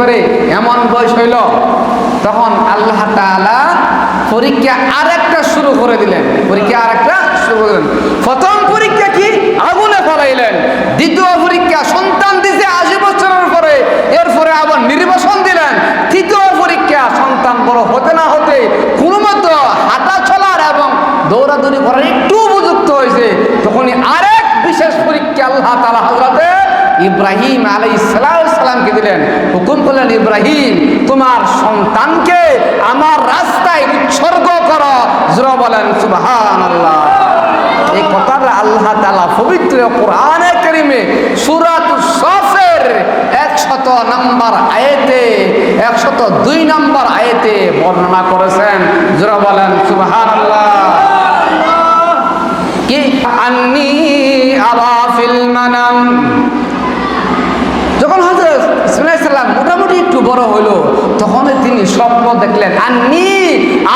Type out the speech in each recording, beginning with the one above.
পারে এমন বয়স হইল, তখন আল্লাহ তাআলা পরীক্ষা আরেকটা শুরু করে দিলেন। পরীক্ষা আরেকটা শুরু করে দিলেন। প্রথম পরীক্ষা কি? আগুনে ফলাইলেন। দ্বিতীয় পরীক্ষা সন্তান দিছে আশি বছরের পরে, এরপরে আবার নির্বাসন দিলেন। তৃতীয় পরীক্ষা সন্তান বড় হতে না হতে কোনো মতো হাঁটা চলার এবং দৌড়াদৌড়ি করার একটু উপযুক্ত হয়েছে। তখনই আরেক বিশেষ পরীক্ষা আল্লাহ তালা হজরতে ইব্রাহিম আলাই সালামকে দিলেন, হুকুম করলেন, ইব্রাহিম, তোমার সন্তানকে আমার রাস্তায় উৎসর্গ করো। জোরা বলেন সুবহান আল্লাহ এই কথাটা আল্লাহ তালা পবিত্র কোরআনে করিমে সুরাত সফের একশত নম্বর আয়েতে, একশত দুই নম্বর আয়েতে বর্ণনা করেছেন। জোরা বলেন সুবহান স্বপ্ন দেখলেন, আন্নি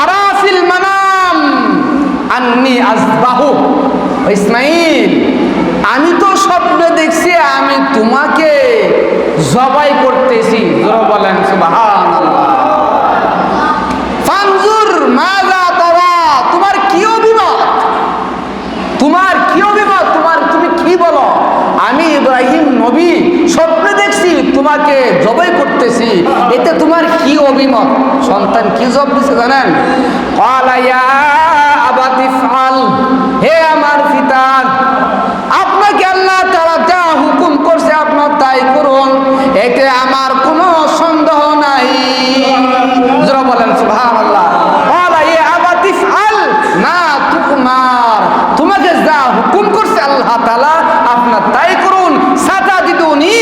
আরাফিল মানাম, আন্নি আজবাহু। ইসমাইল আমি তো স্বপ্ন দেখছি, আমি তোমাকে জবাই করতেছি। বলেন, সুবাহান ফানজুর মাজা তরা তোমার কি অভিমত তোমার কি অভিমত তোমার তুমি কি বলো আমি ইব্রাহিম নবী স্বপ্নে দেখছি তোমাকে জবাই করতেছি এতে তোমার কি অভিমত সন্তান কি জব দিছে জানেন ক্বালা ইয়া আবাতি ফাল হে আমার পিতা আপনাকে আল্লাহ তাআলা যা হুকুম করছে আপনার তাই করুন এতে আমার কোনো সন্দেহ নাই জোরে বলেন সুবহানাল্লাহ ক্বালা ইয়া আবাতি ফাল না তুকুমার তোমাকে যা হুকুম করছে আল্লাহ তাআলা আপনার তাই করুন সাজা দিদুনি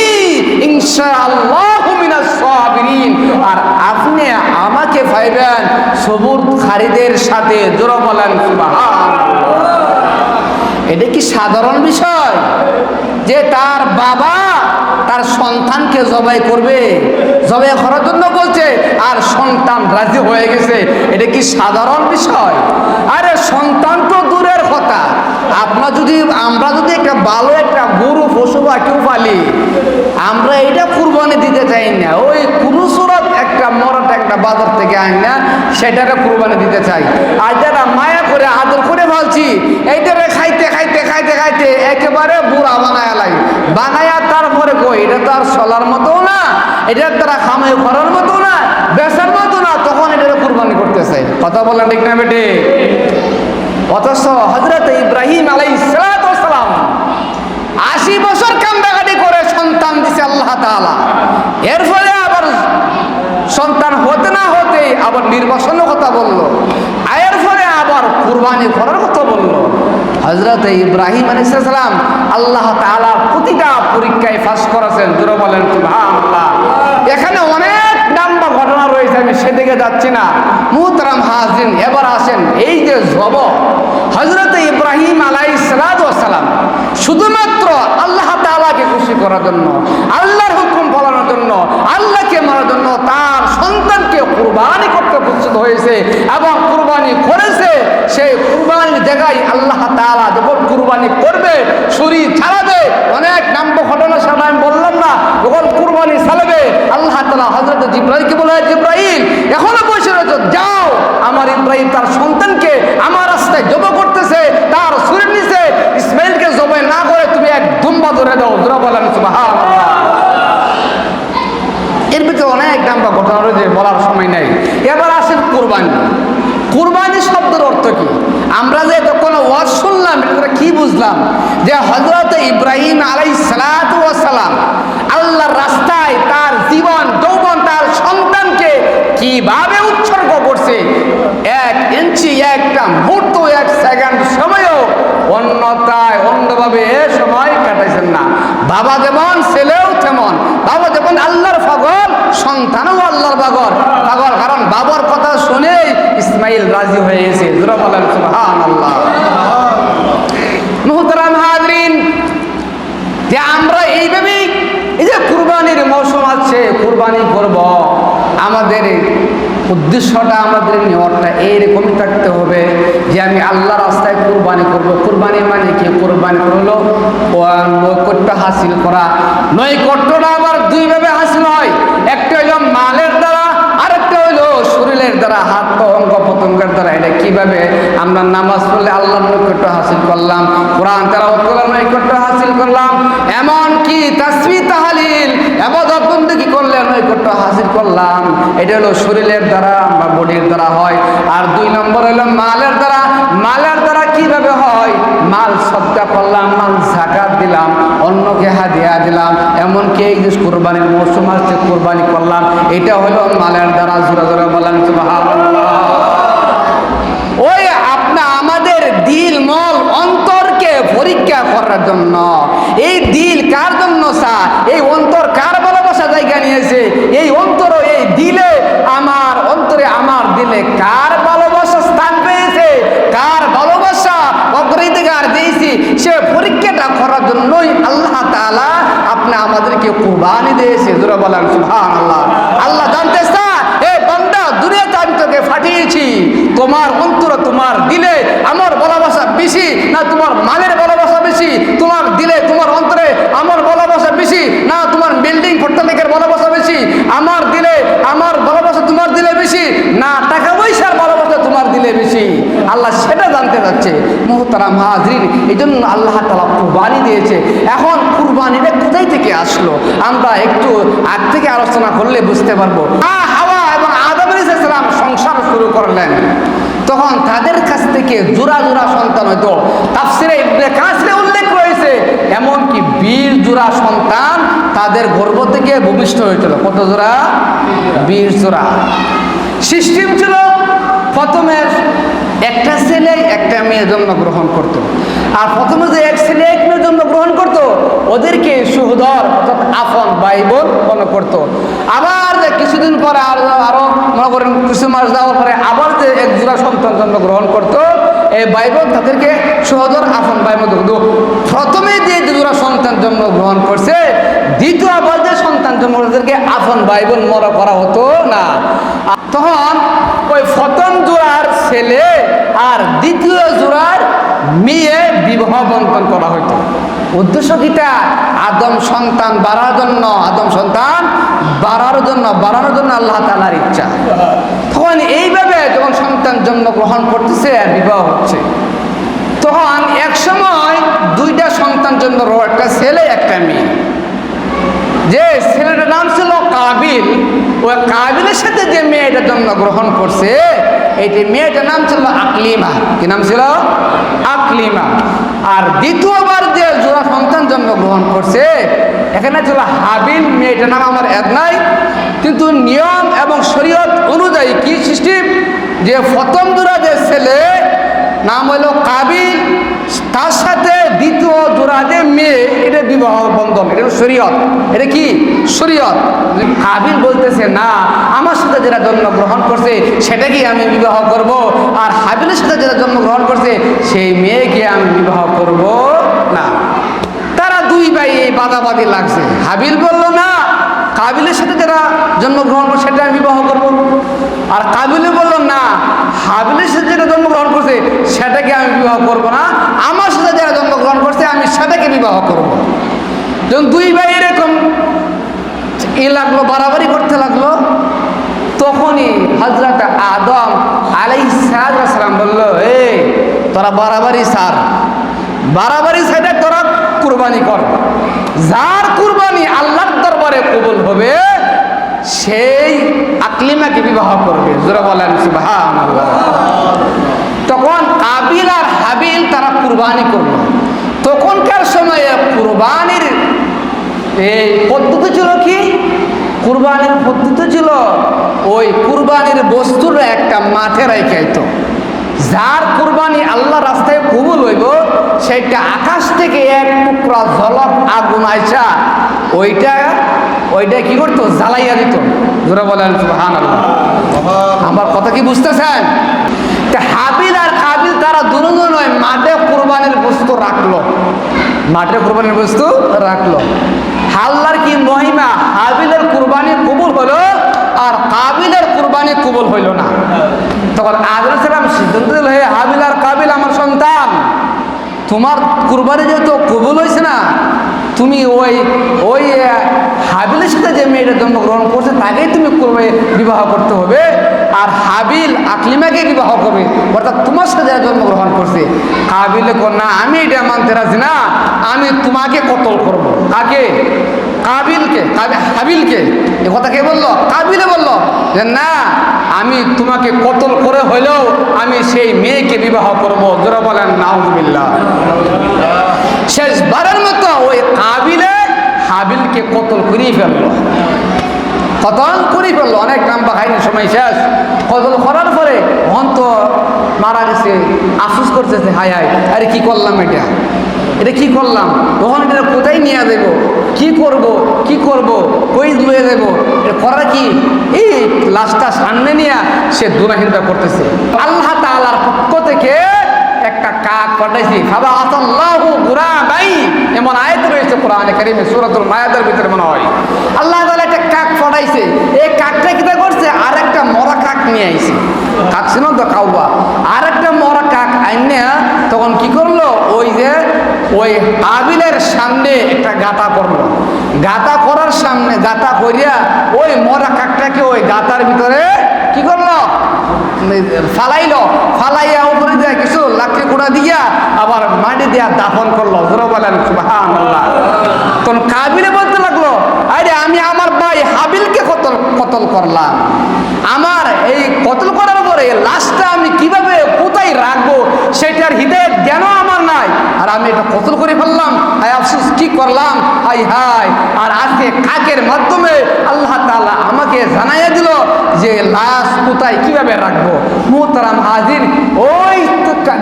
ইনশাআল্লাহ মিনাস সাবিরিন আর আপনি আমাকে পাইবেন সবুর খারিদের সাথে জোরে বলেন সুবহানাল্লাহ এটা কি সাধারণ বিষয় যে তার বাবা তার সন্তানকে জবাই করবে, জবাই করার জন্য বলছে, আর সন্তান রাজি হয়ে গেছে। এটা কি সাধারণ বিষয়? আরে সন্তান তো দূরের কথা। আপনার যদি, আমরা যদি একটা ভালো একটা গরু, পশু বা কেউ পালি, আমরা এটা কুরবানি দিতে চাই না। ওই কোনো সুরত একটা মরট একটা বাজার থেকে আন না, সেটাকে কুরবানি দিতে চাই। আর যারা মায়া করে আদর করে ভালছি এইটারে খাইতে খাইতে খাইতে খাইতে একেবারে বুড়া বানায়া লাগে বানায়া তারপরে কই? এটা তো আর চলার মতো না, এটার দ্বারা খামাই করার মতো না বেসার মতো না, তখন এটারে কুরবানি করতেছে। কথা বলেন ঠিক না বেটে? অথচ হজরত ইব্রাহিম আলাই সালাম আশি বছর কান্দাকাটি করে সন্তান দিছে আল্লাহ তাআলা। এর ফলে আবার সন্তান হতে না হতে আবার নির্বাসনের কথা বলল। আবার কুরবানি করার কথা বলল। হজরত ইব্রাহিম আলাইসালাম আল্লাহ তাআলা প্রতিটা পরীক্ষায় ফাঁস করেছেন। দূরে বলেন এখানে অনেক ঘটনা রয়েছে, আমি সেদিকে যাচ্ছি না। মুহতারাম এবার আসেন এই যে জব হজরত ইব্রাহিম আলাই সালাম শুধুমাত্র আল্লাহ তাআলাকে খুশি করার জন্য, আল্লাহর হুকুম পালনের জন্য, আল্লাহকে মারার জন্য তার সন্তানকে কুরবানি করতে হয়েছে এবং কুরবানি করেছে, সেই কুরবানির জায়গায় আল্লাহ তাআলা যখন কুরবানি করবে, ছুরি ছাড়াবে, অনেক নাম্য ঘটনা সামনে আমি বললাম না, যখন কুরবানি চালাবে আল্লাহ তাআলা হজরত জিব্রাইলকে বলে জিব্রাইল, এখনও বসে রয়েছে, যাও। আমার ইব্রাহিম তার সন্তানকে আমার রাস্তায় জব করতেছে, তার সুরের নিচে ইসমাইলকে জবে না করে তুমি এক দুম্বা ধরে দাও ধরে বলেন এর ভিতরে অনেক নাম্বা ঘটনা রয়েছে বলার সময় নেই। এবার কোরবানি। কোরবানি শব্দের অর্থ কি? আমরা যে যখন ওয়াজ শুনলাম, এটা কি বুঝলাম? যে হজরত ইব্রাহিম আলাই সালাম আল্লাহর রাস্তায় তার জীবন, যৌবন, তার সন্তানকে কীভাবে উৎসর্গ করছে? এক ইঞ্চি, একটা মুহূর্ত, এক সেকেন্ড সময়ও অন্যতায় অন্যভাবে এ সময় কাটাইছেন না। বাবা যেমন, ছেলেও তেমন। বাবা যেমন আল্লাহর পাগল, সন্তানও আল্লাহর পাগল কারণ বাবার কথা শুনেই ইসমাইল রাজি হয়ে গেছে বলেন সুবহান আল্লাহ মুহতারাম হাজরিন, যে আমরা এইভাবেই এই যে কুরবানির মৌসুম আছে কুরবানি করব। আমাদের উদ্দেশ্যটা, আমাদের নিয়তটা এইরকমই থাকতে হবে যে আমি আল্লাহ রাস্তায় কুরবানি করব। কুরবানি মানে কি? কুরবানি করল নৈকট্য হাসিল করা। নৈকট্যটা আবার দুইভাবে হাসিল হয়। একটা হইল আরেকটা শরীরের দ্বারা হাত অঙ্গ প্রত্যঙ্গের দ্বারা এটা কীভাবে আমরা নামাজ পড়লে আল্লাহর নৈকট্য হাসিল করলাম, কোরআন তারা করলাম নৈকট্য হাসিল করলাম এমন কি তাসবি, তাহালিল বন্দেগী করলে নৈকট্য হাসিল করলাম। এটা হলো শরীরের দ্বারা বা বডির দ্বারা হয়। আর দুই নম্বর হলো মালের দ্বারা। মালের দ্বারা কীভাবে হয়? মাল সবটা করলাম, মাল জাকাত দিলাম। অন্যকে হাদিয়া দিলাম, এমনকি এই যে কোরবানির মৌসুম আসছে, কোরবানি করলাম, এটা হলো মালের দ্বারা জোরে জোরে বললাম ওই আপনা আমাদের দিল মল অন্তরকে পরীক্ষা করার জন্য। এই দিল কার জন্য স্যার এই অন্তর কার ভালোবাসা জায়গা নিয়েছে এই অন্তর এই দিলে আমার অন্তরে আমার দিলে কার ভালোবাসা স্থান পেয়েছে কার ভালোবাসা অগ্রাধিকার দিয়েছি সে পরীক্ষাটা করার জন্যই আল্লাহ তাআলা আপনি আমাদেরকে কুরবানি দিয়েছে, জোরে বলেন, সুবহানাল্লাহ। আল্লাহ জানতে স্যার এই বান্দা, দুনিয়াতে আমি তোকে পাঠিয়েছি। তোমার অন্তর তোমার দিলে আমার ভালোবাসা বেশি না তোমার মালের ভালোবাসা বেশি? তোমার দিলে তোমার অন্তরে আমার ভালোবাসা বেশি না তোমার বিল্ডিং ফট্টালিকের ভালোবাসা বেশি? আমার দিলে আমার ভালোবাসা তোমার দিলে বেশি না টাকা পয়সার ভালোবাসা তোমার দিলে বেশি? আল্লাহ সেটা জানতে যাচ্ছে মোহতারাম হাজরিন এই জন্য আল্লাহ তালা কুরবানি দিয়েছে। এখন কুরবানিটা কোথায় থেকে আসলো? আমরা একটু আগ থেকে আলোচনা করলে বুঝতে পারব। হাওয়া এবং আদম আলাইসালাম সংসার শুরু করলেন। তখন তাদের কাছ থেকে জোড়া জোড়া সন্তান হইতো। তাফসিরে ইবনে কাসিরে উল্লেখ রয়েছে, এমনকি বীর জোড়া সন্তান তাদের গর্ভ থেকে ভূমিষ্ঠ হয়েছিল কত জোড়া? বীর জোড়া। সিস্টেম ছিল প্রথমে একটা ছেলে, একটা মেয়ে জন্মগ্রহণ করত। আর প্রথমে যে এক ছেলে, এক মেয়ে জন্মগ্রহণ করত, ওদেরকে সুহদর অর্থাৎ আপন ভাই বোন মনে করতো। আবার কিছুদিন পরে আর আরও মনে করেন কিছু মাস যাওয়ার পরে আবার যে এক জোড়া সন্তান জন্মগ্রহণ করত, এই ভাই বোন তাদেরকে সহদর আপন ভাই মতো কিন্তু প্রথমে যে জোড়া সন্তান জন্মগ্রহণ করছে, দ্বিতীয় আবার যে সন্তান জন্ম তাদেরকে আপন ভাই বোন মরা করা হতো না। তখন ওই প্রথম জোড়ার ছেলে আর দ্বিতীয় জোড়ার মেয়ে বিবাহ বন্ধন করা হতো উদ্দেশ্য কিটা? আদম সন্তান বাড়ার জন্য, আদম সন্তান বাড়ার জন্য বাড়ানোর জন্য আল্লাহ তালার ইচ্ছা। তখন এইভাবে যখন সন্তান জন্মগ্রহণ করতেছে আর বিবাহ হচ্ছে, তখন এক সময় দুইটা সন্তান জন্ম একটা ছেলে, একটা মেয়ে। যে ছেলেটার নাম ছিল কাবিল ওই কাবিলের সাথে যে মেয়েটা জন্মগ্রহণ করছে, এইটি মেয়েটার নাম ছিল আকলিমা। কি নাম ছিল? আকলিমা। আর দ্বিতীয়বার যে জোড়া সন্তান জন্মগ্রহণ করছে, এখানে ছিল হাবিল, মেয়েটার নাম আমার এদ নাই কিন্তু নিয়ম এবং শরীয়ত অনুযায়ী কি সিস্টেম যে প্রথম জোড়া যে ছেলে, নাম হলো কাবিল। তার সাথে দ্বিতীয় জোড়া যে মেয়ে, এটা বিবাহ বন্ধন, এটা শরীয়ত। এটা কি? শরীয়ত। কাবিল বলতেছে, না, আমার সাথে যেটা জন্মগ্রহণ করছে, সেটাকে আমি বিবাহ করব। আর হাবিলের সাথে যেটা জন্মগ্রহণ করছে, সেই মেয়েকে আমি বিবাহ করব না। তারা দুই ভাই এই বাদাবাদি লাগছে। হাবিল বলল, না, কাবিলের সাথে যারা জন্মগ্রহণ করছে সেটা আমি বিবাহ করব। আর কাবিলে বলল, না, হাবিলের সাথে যেটা জন্মগ্রহণ করছে, সেটাকে আমি বিবাহ করব না। আমার সাথে যারা জন্মগ্রহণ করছে, আমি সেটাকে বিবাহ করব। যখন দুই ভাই এরকম ই লাগল, বাড়াবাড়ি করতে লাগল তখনই হজরত আদম আলাই সালাম বলল এ তোরা বাড়াবাড়ি সার। বাড়াবাড়ি সাইডে তোরা কুরবানি কর। যার কুরবানি আল্লাহর দরবারে কবুল হবে, সেই আকলিমাকে বিবাহ করবে। জোরা বলেন তখন কাবিল আর হাবিল তারা কুরবানি করল। তখনকার সময়ে কুরবানির এই পদ্ধতি ছিল কি? কুরবানির পদ্ধতি ছিল, ওই কুরবানির বস্তুর একটা মাঠে রেখাইতো যার কুরবানি আল্লাহ রাস্তায় কবুল হইব সেইটা আকাশ থেকে এক টুকরা ঝলক আগুন আইসা ওইটা ওইটা কি করতো? জ্বালাইয়া দিত। জোরে বলেন সুবহান আমার কথা কি বুঝতেছেন? হাবিল আর কাবিল তারা দুজন ওই মাঠে কুরবানির বস্তু রাখল। মাঠে কুরবানির বস্তু রাখল। হাল্লার কি মহিমা? হাবিলের কুরবানি কবুল হলো আর কাবিলের কুরবানি কবুল হইল না। তখন আদর সালাম সিদ্ধান্ত হে হাবিল আর কাবিল আমার সন্তান, তোমার কুরবানি যেহেতু কবুল হয়েছে না, তুমি ওই ওই হাবিলের সাথে যে মেয়েটা জন্মগ্রহণ করছে, তাকেই তুমি করবে বিবাহ করতে হবে। আর হাবিল আকলিমাকে বিবাহ করবে। অর্থাৎ তোমার সাথে যারা জন্মগ্রহণ করছে কর না আমি এটা মানতে রাজি না, আমি তোমাকে কতল করব। কাকে? কাবিলকে, কাবি- হাবিলকে। এ কথা কে বলল? কাবিলে বলল যে, না, আমি তোমাকে কতল করে হইলেও আমি সেই মেয়েকে বিবাহ করব। জোরা বলেন, নাউজুবিল্লাহ। শেষবারের মতো ওই কাবিলে হাবিলকে কতল করিয়ে ফেলল। কতল করে ফেলল, অনেক নাম্বা খাইনি সময় শেষ। কতল করার পরে অন্ত মারা গেছে, আফসোস করতেছে হাই হাই আরে কি করলাম এটা? এটা কি করলাম? তখন এটা কোথায় নিয়ে দেব কি করব? কি করব? কই লয়ে দেব এটা করা কি? এই লাশটা সামনে নিয়ে সে দুনাহিনটা করতেছে। আল্লাহ তাআলার পক্ষ থেকে একটা কাক পাঠাইছি খাবা আসাল্লাহু গুরাবাই এমন আয়াত রয়েছে কোরআনে কারিমে, সূরাতুল মায়াদার ভিতরে মনে হয়। আল্লাহ পাঠাইছে এই কাকটা কিনা করছে? আর একটা মরা কাক নিয়ে আইছে। কাক ছিল তো কাউবা? আর একটা মরা কাক আইনে তখন কি করল? ওই যে, ওই আবিলের সামনে একটা গাতা করল। গাতা করার সামনে গাতা করিয়া ওই মরা কাকটাকে ওই গাতার ভিতরে ফালাইলো, ফালাইয়া উপরে দিয়া কিছু লাকড়ি কুড়া দিয়া আবার মাটি দিয়া দাফন করল। ধরো বলেন তখন কাবিলে বলতে লাগল, আরে আমি আমার ভাই হাবিলকে কতল কতল করলাম। আমার এই কতল করার পরে লাশটা আমি কীভাবে কোথায় রাখব, সেটার হৃদয়ের জ্ঞানও আমার নাই। আর আমি এটা কতল করে ফেললাম হায় আফসোস কি করলাম হাই হাই। আর আজকে কাকের মাধ্যমে আল্লাহ তাআলা আমাকে জানাইয়া দিল যে লাশ কোথায়, কীভাবে রাখব? মোহতারাম হাজির, ওই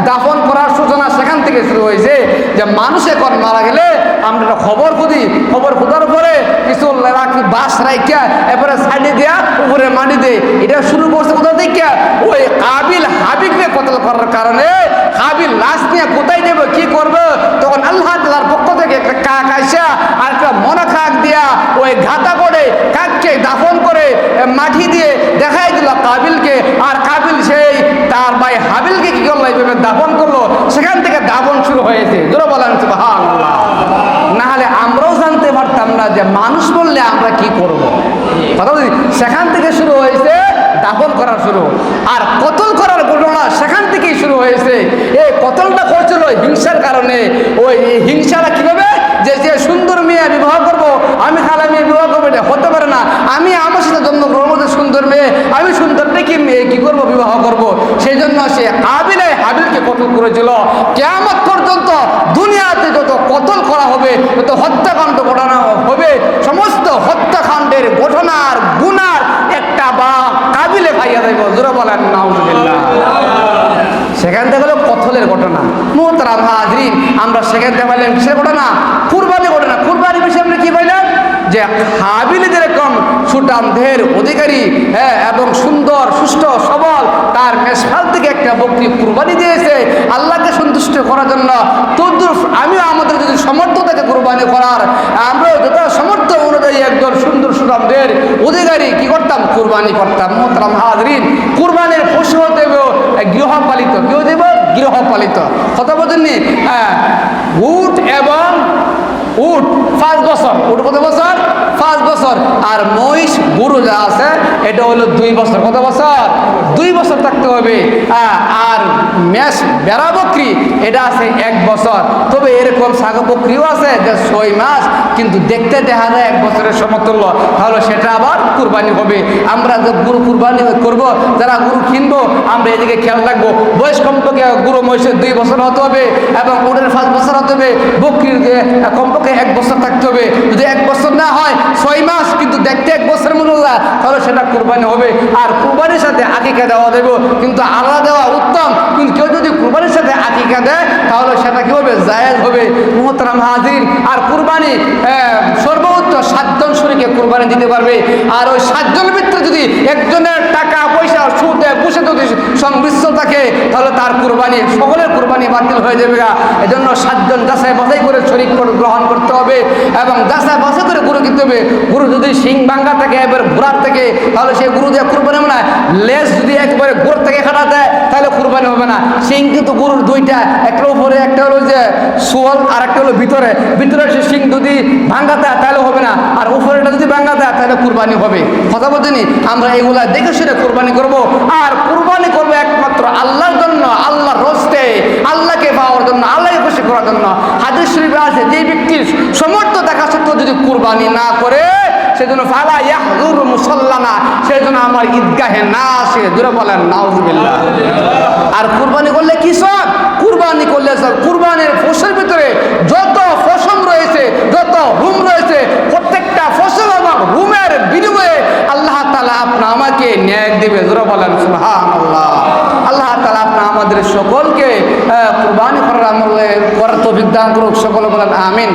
দাফন করার সূচনা সেখান থেকে শুরু হয়েছে যে মানুষ এখন মারা গেলে আমরা খবর খুঁজি। খবর খোঁজার পরে কিছু রাখি বাস রাইকা এরপরে সাইডে দেয়া উপরে মাটি দেয়। এটা শুরু করছে কোথা থেকে? ওই কাবিল হাবিবকে কতল করার কারণে। হাবিল লাশ নিয়ে কোথায় নেবে, কি করবে? তখন আল্লাহ থেকে একটা কাক আইসা আর একটা মনা কাক দিয়া ওই ঘাতা করে কাককে দাফন করে মাটি দিয়ে দেখাই দিল কাবিলকে। আর কাবিল সেই তার ভাই হাবিলকে কি করল? এইভাবে দাফন করল। সেখান থেকে দাফন শুরু হয়েছে। জোরে বলেন, সুবহানাল্লাহ। না হলে আমরাও জানতে পারতাম না যে মানুষ বললে আমরা কি করব। কথা সেখান থেকে শুরু হয়েছে দাফন করা শুরু। আর কতল করার ঘটনা সেখান থেকেই শুরু হয়েছে। এই কতলটা করছিল হিংসার কারণে। ওই হিংসাটা কীভাবে যে যে সুন্দর মেয়ে বিবাহ করব, আমি খালা মেয়ে বিবাহ করব, এটা হতে পারে না। আমি আমার সাথে জন্মগ্রহণ করতে সুন্দর মেয়ে, আমি সুন্দর দেখি মেয়ে কি করব, বিবাহ করব? সেই জন্য সে আবিলে হাবিলকে কতল করেছিল। কেমন পর্যন্ত দুনিয়াতে যত কতল করা হবে, যত হত্যাকাণ্ড ঘটনা হবে, সমস্ত হত্যাকাণ্ডের ঘটনার গুনার একটা বা কাবিলে ভাইয়া দেব। জোরে বলেন, নাউজুবিল্লাহ। সেখান থেকে হলো কথলের ঘটনা। হাজরিন, আমরা সেখান থেকে পাইলাম কিসের ঘটনা? কুরবানি ঘটনা কুরবানি বিষয়ে আমরা কি পাইলাম যে হাবিল যেরকম সুটাম দেহের অধিকারী হ্যাঁ এবং সুন্দর সুস্থ সবল, তার মেষফাল থেকে একটা বকরি কুরবানি দিয়েছে, আল্লাহকে সন্তুষ্ট করার জন্য। তদ্রুপ আমিও আমাদের যদি সমর্থ থাকে কুরবানি করার, আমরাও যত সমর্থ অনুযায়ী একজন সুন্দর সুটাম দেহের অধিকারী কি করতাম? কুরবানি করতাম। মোহতারাম হাজরিন, কুরবানির পশু হতে গৃহপালিত। কি দেব গৃহপালিত। কথা বোঝেননি হ্যাঁ উট এবং উট পাঁচ বছর। উট কত বছর? পাঁচ বছর। আর মহিষ গরু যা আছে, এটা হলো দুই বছর। কত বছর? দুই বছর থাকতে হবে। আর মেষ বেড়া বকরি, এটা আছে এক বছর। তবে এরকম শাক বকরিও আছে যে ছয় মাস কিন্তু দেখতে দেখা যায় এক বছরের সমতুল্য তাহলে সেটা আবার কুরবানি হবে। আমরা যে গরু কুরবানি করব যারা গরু কিনবো আমরা এদিকে খেয়াল রাখব। বয়স কমপক্ষে গরু মহিষের দুই বছর হতে হবে এবং উটের পাঁচ বছর হতে হবে। বকরির কমপক্ষে এক বছর থাকতে হবে। যদি এক বছর না হয় ছয় মাস কিন্তু দেখতে এক বছরের মতো না, তাহলে সেটা কুরবানি হবে। আর কুরবানির সাথে আকিকা দেওয়া দেবো কিন্তু আলাদা দেওয়া উত্তম। কিন্তু কেউ যদি কুরবানির সাথে আকিকা দেয় তাহলে সেটা কি হবে জায়েজ, হবে মোহতারাম হাজির। আর কুরবানি সর্বোচ্চ সাতজন শরীরকে কুরবানি দিতে পারবে। আর ওই সাতজনের ভিতরে যদি একজনের টাকা, পয়সা, সুদে বসে যদি সংমিশ্র থাকে, তাহলে তার কুরবানি, সকলের কুরবানি বাতিল হয়ে যাবে। এজন্য সাতজন যাচাই বাছাই করে শরীর গ্রহণ করতে হবে এবং যাচাই বাছাই করে গুরু কিনতে হবে। গুরু যদি সিং ভাঙ্গা থাকে, এবার ঘোরার থেকে, তাহলে সেই গুরু দিয়ে কুরবানি মানে লেজ যদি একবারে গোড় থেকে খাটা দেয় তাহলে কুরবানি হবে না। সিং কিন্তু গরুর দুইটা, একটা উপরে, একটা হলো যে সোল আর একটা হলো ভিতরে। ভিতরে সে সিং যদি ভাঙ্গাতে হয় তাহলে হবে না। আর উপরেটা যদি ভাঙ্গাতে হয় তাহলে কুরবানি হবে। কথা বলছেনি আমরা এগুলা দেখে সেটা কুরবানি করব। আর কুরবানি করব একমাত্র আল্লাহর জন্য, আল্লাহর রস্তে। আল্লাহকে পাওয়ার জন্য, আল্লাহকে খুশি করার জন্য। হাদিস শরীফে আছে, যে ব্যক্তির সমর্থ দেখা সত্ত্বেও যদি কুরবানি না করে সেজন্য ফালা ইয়াহজুর মুসাল্লানা, সেজন্য আমার ঈদগাহে না আসে। দূরে বলেন, নাউজুবিল্লাহ। আর কুরবানি করলে কি সব? কুরবানি করলে সব। কুরবানির ফসলের ভিতরে যত ফসল রয়েছে, যত রুম রয়েছে, প্রত্যেকটা ফসল এবং রুমের বিনিময়ে আল্লাহ তালা আপনা আমাকে ন্যায় দেবে। দূরে বলেন সুবহান আল্লাহ আল্লাহ তালা আপনা আমাদের সকলকে কুরবানি করার আমলে করার তো বিদ্যান করুক। সকলে বলেন, আমিন।